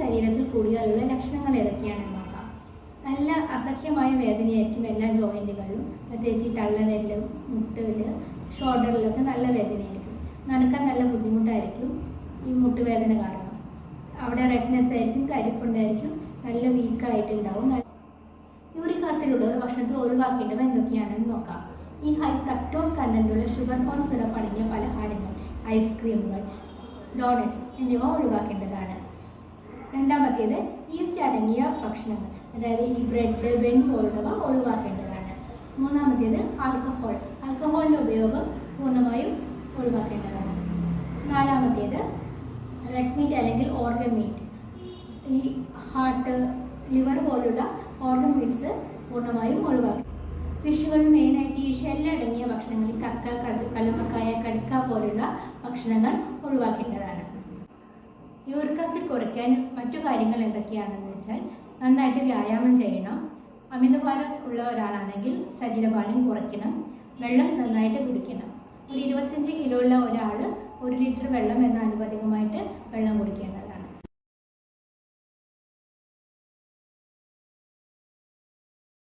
ശരീരത്തിൽ കൂടിയാലുള്ള ലക്ഷണങ്ങൾ ഏതൊക്കെയാണെന്ന് നോക്കാം നല്ല അസഹ്യമായ വേദനയായിരിക്കും എല്ലാ ജോയിന്റുകളിലും പ്രത്യേകിച്ച് ഈ തള്ളവിരൽ മുട്ടിൽ ഷോൾഡറിലൊക്കെ നല്ല വേദനയായിരിക്കും. നടക്കാൻ നല്ല ബുദ്ധിമുട്ടായിരിക്കും ഈ മുട്ടുവേദന കാരണം. അവിടെ റെഡ്നെസ് ആയിരിക്കും കരിപ്പുണ്ടായിരിക്കും നല്ല വീക്കായിട്ടുണ്ടാവും. യൂറിക് ആസിഡ് ഒരു ഭക്ഷണത്തിൽ ഒഴിവാക്കേണ്ടവ എന്തൊക്കെയാണെന്ന് നോക്കാം. ഈ ഹൈ ഫ്രക്ടോസ് കണ്ടന്റുള്ള ഷുഗർ കോൺ സിറപ്പ് അടങ്ങിയ പലഹാരങ്ങൾ ഐസ്ക്രീമുകൾ ഡോണറ്റ്സ് എന്നിവ ഒഴിവാക്കേണ്ടതാണ്. രണ്ടാമത്തേത് ഈസ്റ്റ് അടങ്ങിയ ഭക്ഷണങ്ങൾ. അതായത് ഈ ബ്രെഡ് വെൻ പോലുള്ളവ ഒഴിവാക്കേണ്ടതാണ്. മൂന്നാമത്തേത് ആൽക്കഹോൾ ആൽക്കഹോളിന്റെ ഉപയോഗം പൂർണമായും ഒഴിവാക്കേണ്ടതാണ്. നാലാമത്തേത് റെഡ് മീറ്റ് അല്ലെങ്കിൽ ഓർഗൻ മീറ്റ് ഈ ഹാർട്ട് ലിവർ പോലുള്ള ഓർഗൻ മീറ്റ്സ് പൂർണമായും ഒഴിവാക്കും ഫിഷുകൾ മെയിനായിട്ട് ഈ ഷെല്ലടങ്ങിയ ഭക്ഷണങ്ങൾ കക്ക കടു കല്ലുമക്കായ കടുക്ക പോലുള്ള ഭക്ഷണങ്ങൾ ഒഴിവാക്കേണ്ടതാണ്. കുറയ്ക്കാൻ മറ്റു കാര്യങ്ങൾ എന്തൊക്കെയാണെന്ന് വെച്ചാൽ നന്നായിട്ട് വ്യായാമം ചെയ്യണം. അമിതഭാരം ഉള്ള ഒരാളാണെങ്കിൽ ശരീരഭാരം കുറയ്ക്കണം. വെള്ളം നന്നായിട്ട് കുടിക്കണം. ഒരു ഇരുപത്തഞ്ച് കിലോ ഉള്ള ഒരാൾ ഒരു ലിറ്റർ വെള്ളം എന്ന